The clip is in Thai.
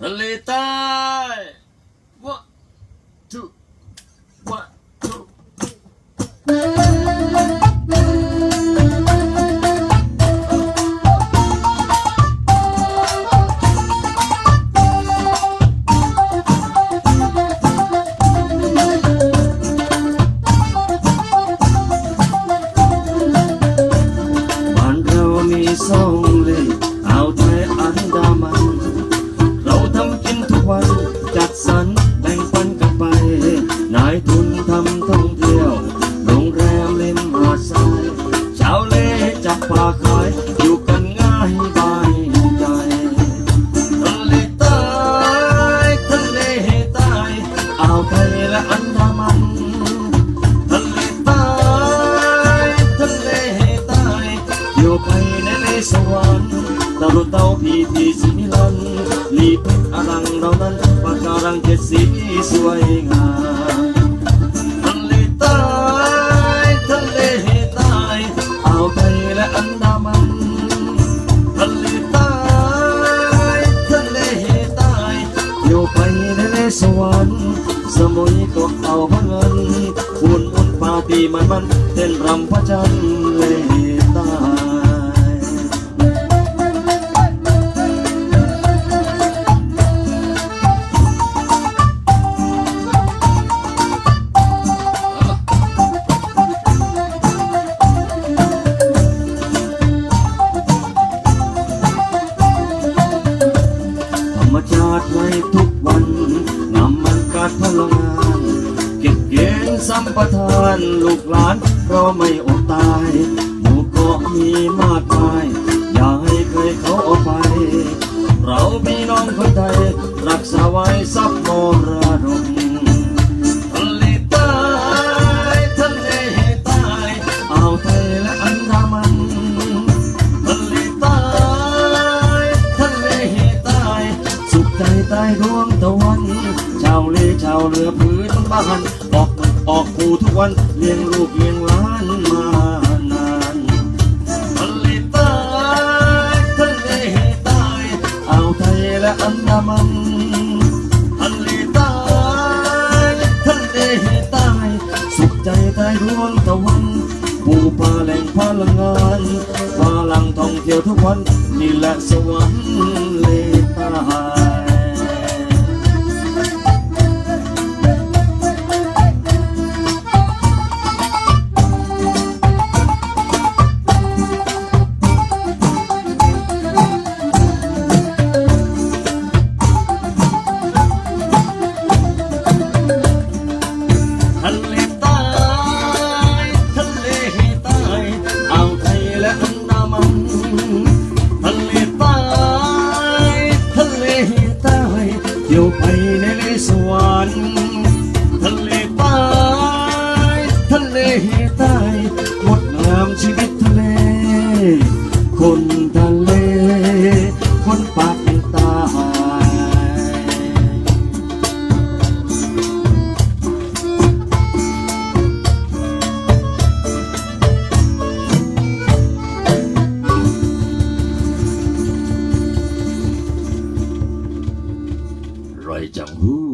ทะเลใต้ one two ทะเลใต้ทะเลใต้อยู่ไปในเลสวรรค์ตะลุเตาพีทีสิมิลันลีเพชรอรังเรานั้นปาการังเจ็ดสีสวยงามทะเลใต้ทะเลใต้อ่าวไทยและอันดามันทะเลใต้ทะเลใต้อยู่ไปในเลสวรรค์สมุ เอาพะเงินคุณมุนปาตีมันมันเต้นรำพระจันทร์เลใต้ธรรมชาติไว้ทุกวันนำมันกัดพลัง สัมปทานลูกหลานเราไม่อดตายหมู่เกาะมีมากมาย อย่าให้ใครเขาเอาไป เราพี่น้องคนไทย รักษาไว้ทรัพย์มรดกทะเลใต้ทะเลใต้อ่าวไทยและอันดามันทะเลใต้ทะเลใต้สุขใจใต้ดวงตะวัน ชาวเลชาวเรือพื้นบ้านออก ออกภูทุกวันเลี้ยงลูกเลี้ยงหลานมานานทะเลใต้ทะเลใต้อ่าวไทยและอันดามันทะเลใต้ทะเลใต้สุขใจใต้ดวงตะวันภูป่าแหล่งพลังงานพลังท่องเที่ยวทุกวันนี่แหละสวรรค์เลใทะเลใต้หมดงามชีวิตทะเล คนทะเล คนปากตายไรจังหู